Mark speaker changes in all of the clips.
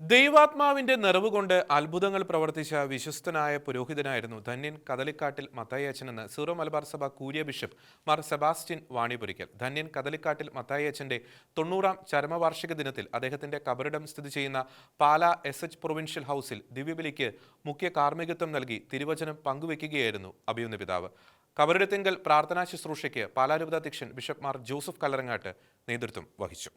Speaker 1: ദൈവാത്മാവിന്റെ നിറവ് കൊണ്ട് അത്ഭുതങ്ങൾ പ്രവർത്തിച്ച വിശ്വസ്തനായ പുരോഹിതനായിരുന്നു ധന്യൻ കദളിക്കാട്ടിൽ മത്തായച്ചനെന്ന് സീറോ മലബാർ സഭ curia bishop Mar Sebastian Vanipurackal. ധന്യൻ Kadalikkattil മത്തായച്ചന്റെ തൊണ്ണൂറാം ചരമവാർഷിക ദിനത്തിൽ അദ്ദേഹത്തിന്റെ കബറിടം സ്ഥിതി ചെയ്യുന്ന പാല എസ് എച്ച് പ്രൊവിൻഷ്യൽ ഹൗസിൽ ദിവ്യബലിക്ക് മുഖ്യ കാർമ്മികത്വം നൽകി തിരുവചനം പങ്കുവയ്ക്കുകയായിരുന്നു അഭിയുന്ന പിതാവ്. കബറിടത്തിങ്കൽ പ്രാർത്ഥനാ ശുശ്രൂഷയ്ക്ക് പാലാരൂപതാധ്യക്ഷൻ ബിഷപ്പ് മാർ ജോസഫ് കല്ലറങ്ങാട്ട് നേതൃത്വം വഹിച്ചു.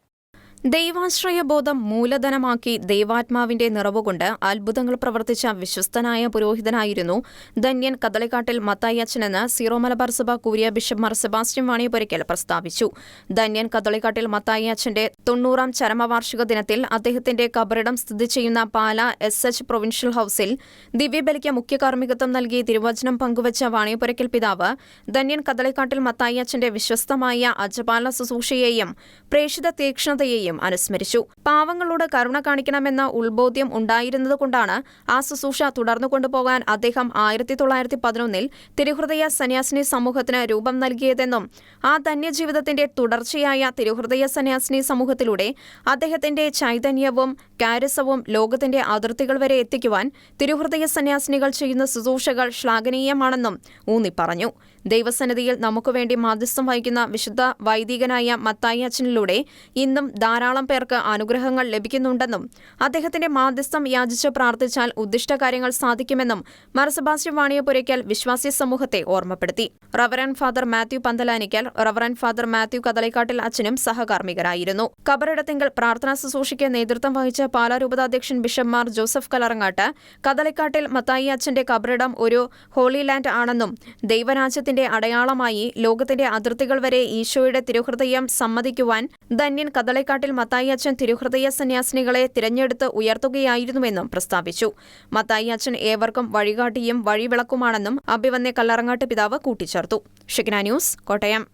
Speaker 2: ദൈവാശ്രയബോധം മൂലധനമാക്കി ദൈവാത്മാവിന്റെ നിറവുകൊണ്ട് അത്ഭുതങ്ങൾ പ്രവർത്തിച്ച വിശ്വസ്തനായ പുരോഹിതനായിരുന്നു ധന്യൻ കദളിക്കാട്ടിൽ മത്തായച്ചനെന്ന് സീറോ മലബാർ സഭ curia bishop Mar Sebastian Vanipurackal പ്രസ്താവിച്ചു. ധന്യൻ കദളിക്കാട്ടിൽ മത്തായച്ചന്റെ തൊണ്ണൂറാം ചരമവാർഷിക ദിനത്തിൽ അദ്ദേഹത്തിന്റെ കബറിടം സ്ഥിതി ചെയ്യുന്ന പാല എസ് എച്ച് പ്രൊവിൻഷ്യൽ ഹൌസിൽ ദിവ്യബലിക്ക് മുഖ്യ കാർമ്മികത്വം നൽകി തിരുവചനം പങ്കുവച്ച വാണിപുരയ്ക്കൽ പിതാവ് ധന്യൻ കദളിക്കാട്ടിൽ മത്തായച്ചന്റെ വിശ്വസ്തമായ അജപാല ശുശ്രൂഷയെയും പ്രേക്ഷിത തീക്ഷ്ണതയെയും അനുസ്മരിച്ചു. പാവങ്ങളോട് കരുണ കാണിക്കണമെന്ന ഉൾബോധ്യം ഉണ്ടായിരുന്നതുകൊണ്ടാണ് ആ ശുശ്രൂഷ തുടർന്നു കൊണ്ടുപോകാൻ അദ്ദേഹം ആയിരത്തി തൊള്ളായിരത്തി പതിനൊന്നിൽ തിരുഹൃദയ സന്യാസിനി സമൂഹത്തിന് രൂപം നൽകിയതെന്നും ആ ധന്യജീവിതത്തിന്റെ തുടർച്ചയായ തിരുഹൃദയ സന്യാസിനി സമൂഹത്തിലൂടെ അദ്ദേഹത്തിന്റെ ചൈതന്യവും കാരസവും ലോകത്തിന്റെ അതിർത്തികൾ വരെ എത്തിക്കുവാൻ തിരുഹൃദയ സന്യാസിനികൾ ചെയ്യുന്ന ശുശ്രൂഷകൾ ശ്ലാഘനീയമാണെന്നും ഊന്നി പറഞ്ഞു. ദൈവസന്നിധിയിൽ നമുക്കുവേണ്ടി മാധ്യസ്ഥം വഹിക്കുന്ന വിശുദ്ധ വൈദികനായ മത്തായി അച്ഛനിലൂടെ ഇന്നും ധാരാളം പേർക്ക് അനുഗ്രഹങ്ങൾ ലഭിക്കുന്നുണ്ടെന്നും അദ്ദേഹത്തിന്റെ മാധ്യസ്ഥം യാചിച്ച് പ്രാർത്ഥിച്ചാൽ ഉദ്ദിഷ്ട കാര്യങ്ങൾ സാധിക്കുമെന്നും മാർ സെബാസ്റ്റ്യൻ വാണിയപുരയ്ക്കൽ വിശ്വാസി സമൂഹത്തെ ഓർമ്മപ്പെടുത്തി. Reverend father Mathew Panthalanickal reverend father Mathew Kadalikkattil അച്ഛനും സഹകാർമ്മികരായിരുന്നു. കബറിടത്തിങ്കൽ പ്രാർത്ഥനാ ശുശ്രൂഷയ്ക്ക് നേതൃത്വം വഹിച്ച പാലാരൂപതാധ്യക്ഷൻ ബിഷപ്പ് മാർ ജോസഫ് കലറങ്ങാട്ട് കദളിക്കാട്ടിൽ മത്തായി അച്ഛന്റെ കബറിടം ഒരു ഹോളി ലാൻഡ് ആണെന്നും ദൈവരാജ്യത്തിന്റെ അടയാളമായി ലോകത്തിന്റെ അതിർത്തികൾ വരെ ഈശോയുടെ തിരുഹൃദയം സമ്മതിക്കുവാൻ ധന്യൻ കദളിക്കാട്ടിൽ മത്തായി അച്ഛൻ തിരുഹൃദയ സന്യാസിനികളെ തിരഞ്ഞെടുത്ത് ഉയർത്തുകയായിരുന്നുവെന്നും പ്രസ്താവിച്ചു. മത്തായി അച്ഛൻ ഏവർക്കും വഴികാട്ടിയും വഴിവിളക്കുമാണെന്നും അഭിവന്യ കല്ലറങ്ങാട്ട് പിതാവ് കൂട്ടിച്ചേർത്തു. ഷിഗ്ന ന്യൂസ് കോട്ടയം.